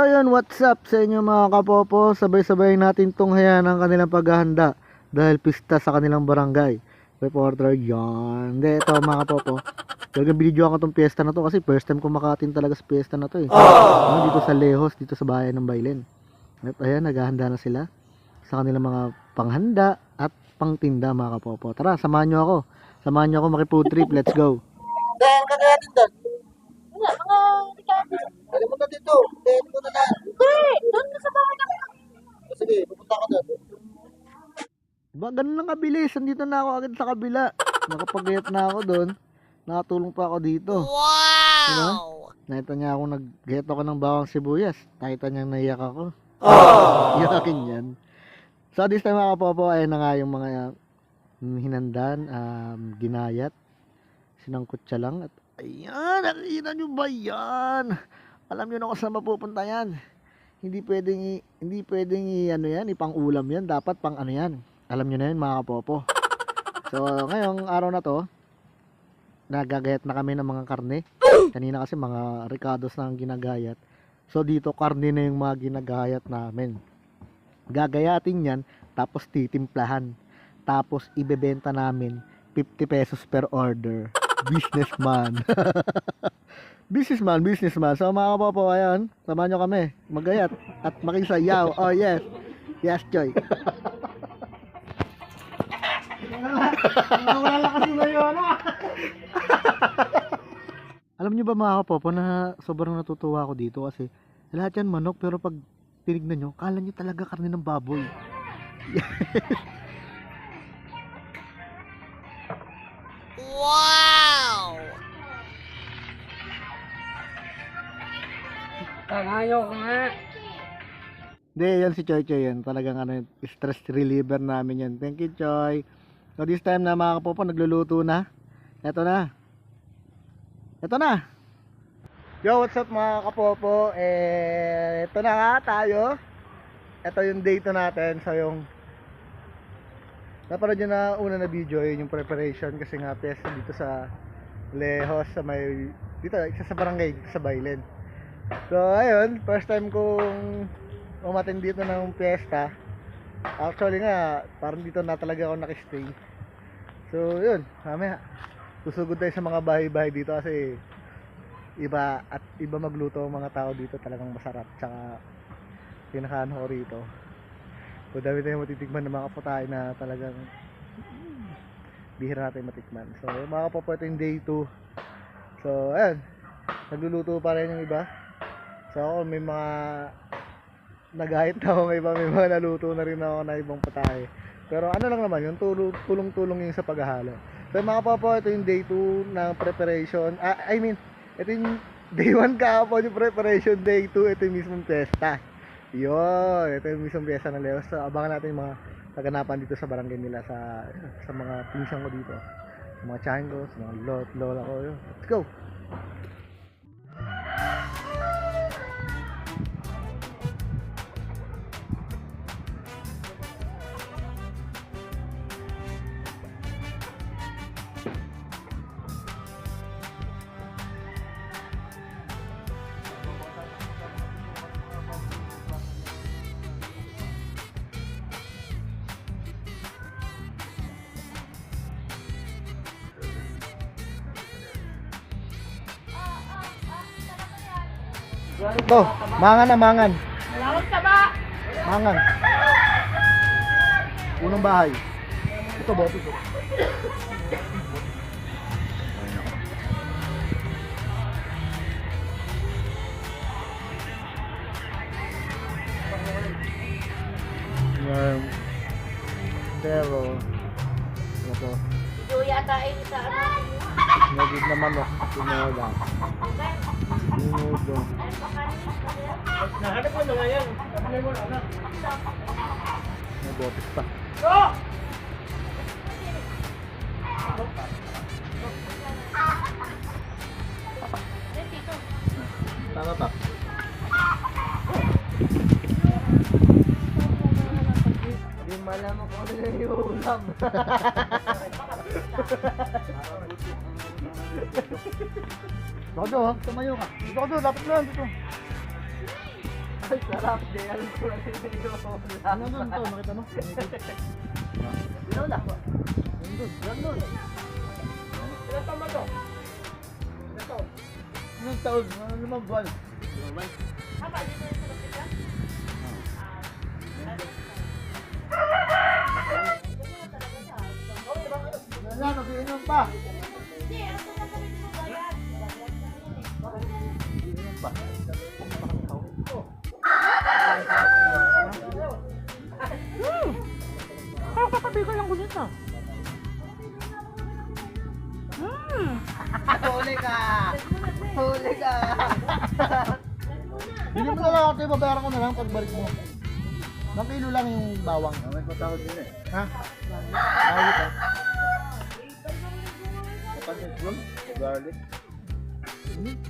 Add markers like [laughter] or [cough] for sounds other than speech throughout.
So yun, what's up sa inyo mga kapopo? Sabay-sabay natin tong hayaan ang kanilang paghahanda dahil pista sa kanilang barangay. Reporter yan. Hindi, ito mga kapopo. Talagang binidyo ako tong piyesta na to kasi first time ko makatin talaga sa piyesta na to eh. Ano, dito sa Lehos, dito sa bayan ng Bailen. At ayan, naghahanda na sila sa kanilang mga panghanda at pangtinda mga kapopo. Tara, samahan nyo ako. Samahan nyo ako maki-food trip. Let's go. Dahan ka din doon. Wala, mga Ricardo. Pwede mo na dito. Dahan mo na na. Hindi, doon na sa bahay namin. Sige, pupunta ka doon. Ba, ganun lang kabilis. Andito na ako agad sa kabila. Nakapagayat na ako doon. Nakatulong pa ako dito. Wow! Diba? Nakita niya ako nag-get ako ng bawang sibuyas. Nakita niya naiyak ako. Oh! Iyakin yan. So this time mga kapopo ay na nga yung mga um, hinandan, um, ginayat, sinangkot siya lang at ayan, nakikita nyo ba yan? Alam nyo na kung saan mapupunta yan. Hindi pwedeng, hindi pwedeng ano yan, ipang ulam yan. Dapat pang ano yan. Alam nyo na yan mga kapopo. So ngayong araw na to, nagagayat na kami ng mga karne. Kanina kasi mga ricados na ang ginagayat. So dito karne na yung mga ginagayat namin. Gagayatin yan, tapos titimplahan. Tapos ibebenta namin 50 pesos per order. Businessman. [laughs] businessman, businessman. So mga kapopo, ayan, samahan nyo kami. Magayat at makisayaw. Oh yes. Yes, Joy. [laughs] Wala kasi na yun. Alam niyo ba mga kapopo na sobrang natutuwa ako dito kasi lahat yan manok pero pag tinignan nyo, kala nyo talaga karne ng baboy. Ayaw ko nga. Hindi, yan si Choy Choy yan. Talagang ano, stress reliever namin yan. Thank you, Choy. So this time na mga kapopo, nagluluto na. Eto na. Eto na. Yo, what's up mga kapopo? Eh, ito na nga tayo. Ito yung day to natin. So yung Napanood nyo na una na video yun yung preparation kasi nga piyesta dito sa Lehos sa may dito isa sa barangay dito sa Bailen. So ayun, first time kong umatin dito ng piyesta. Actually nga, parang dito na talaga ako nakistay. So yun, mamaya susugod tayo sa mga bahay-bahay dito kasi iba at iba magluto ang mga tao dito talagang masarap tsaka pinakaano ko rito So dami tayong matitikman ng mga putahe na talagang bihira natin matikman. So mga kapopo ito yung day 2. So ayan, nagluluto pa rin yung iba. So ako may mga nagahit na ako ng iba, may mga naluto na rin ako na ibang putahe. Pero ano lang naman, yung tulong, tulong-tulong yung sa paghahalo. So mga kapopo, ito yung day 2 ng preparation. Ah, I mean, ito yung day 1 kahapon yung preparation, day 2, ito yung mismong testa. Yun, ito yung mismong pyesa ng Leos. So, abangan natin yung mga kaganapan dito sa barangay nila sa sa mga pinsan ko dito. Sa mga tiyahin ko, sa mga lot, lola ko. Yun. Let's go! Ito, mangan na mangan. Malawag ka ba? Mangan. Unang bahay. Ito, bote ito. Na manok. Tinola. Minudo. Nahanap mo na nga yan. Sabi mo na anak. May botes pa. Dito. Tama pa. Hindi malaman ko ano yung ulam. [laughs] Baka doon, ha? Tumayo ka. Dito ka doon, dapat lang dito. Ang sarap din. Alam ko na yung ulam. Ano doon to? Nakita mo? Ilaw na. Nandun. Nandun. Ilan pa mo to? Anong taon? Ano naman buwan? Haba, dito yung sarap nila? Wala, nagiinom pa. Huli ka. Hindi mo na lang ako tayo, babayaran ko na lang pagbalik mo. Ng kilo lang yung bawang. May patawad din eh. Ha? Tawag ito. Kapanis yun? Garlic. Don't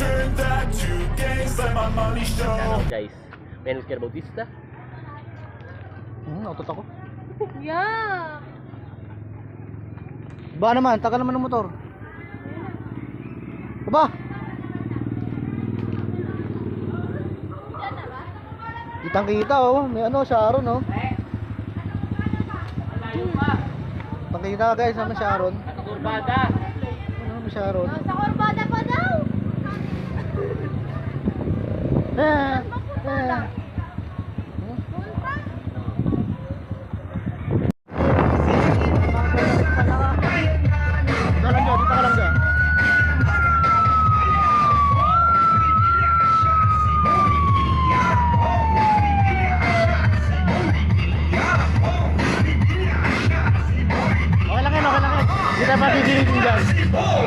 Turn that to gains, let my money show out guys. Menos Care Bautista. Hmm, autot ako. [laughs] Yeah. Ba naman, tagal naman ng motor. Aba! Kitang kita oh, may ano, Sharon oh. Kitang kita guys, ano Sharon? Kurbada. Ano may Sharon? Sa korbada pa daw. Ah, ah. Dito ka lang dyan, dito ka lang dyan. Okay lang yan, okay lang yan. Hindi tayo matitiritin dyan.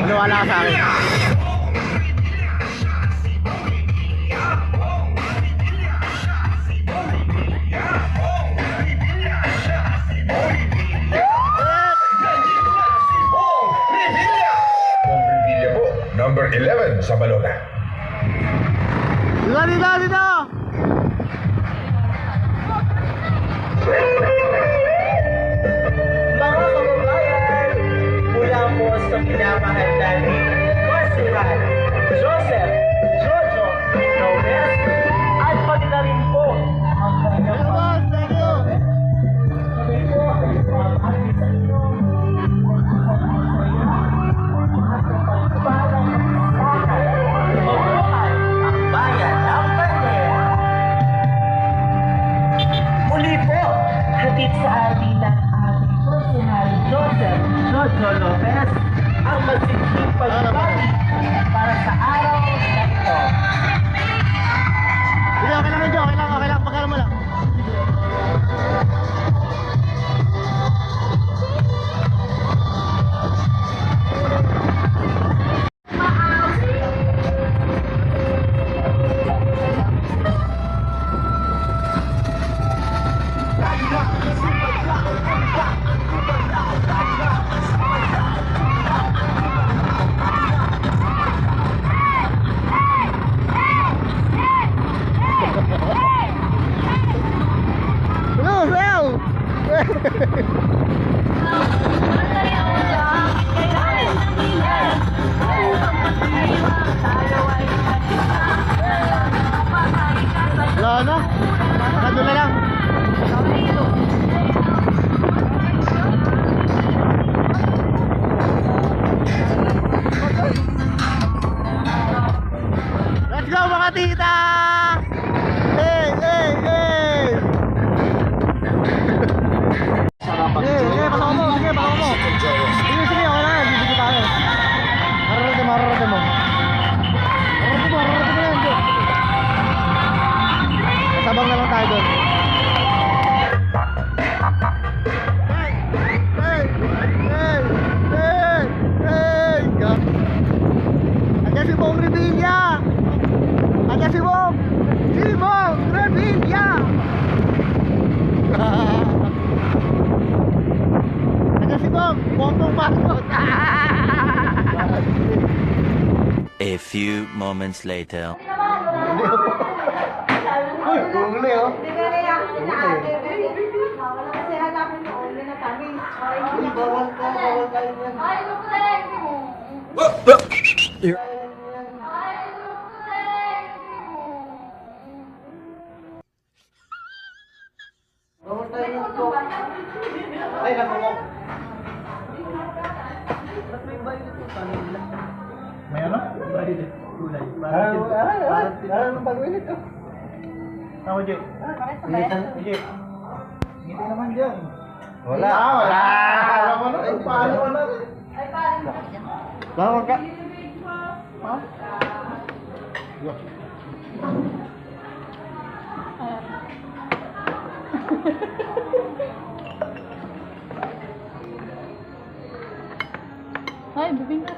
Maniwala ka sa akin. 11 sa Balona. Dito, dito, dito! Na. Nado na lang. India Ada si Bong Si Bong Grab India Ada si Bong Bongbong Marcos A few moments later. Uy, kulay. Parang parang parang pag-ulit to. Ako, Jay. Jay. Ngiti naman dyan. Wala. Ah, wala. Alam mo na, paano mo na rin. Bawal ka. Ha? Yo. [laughs] Ay, bibing ka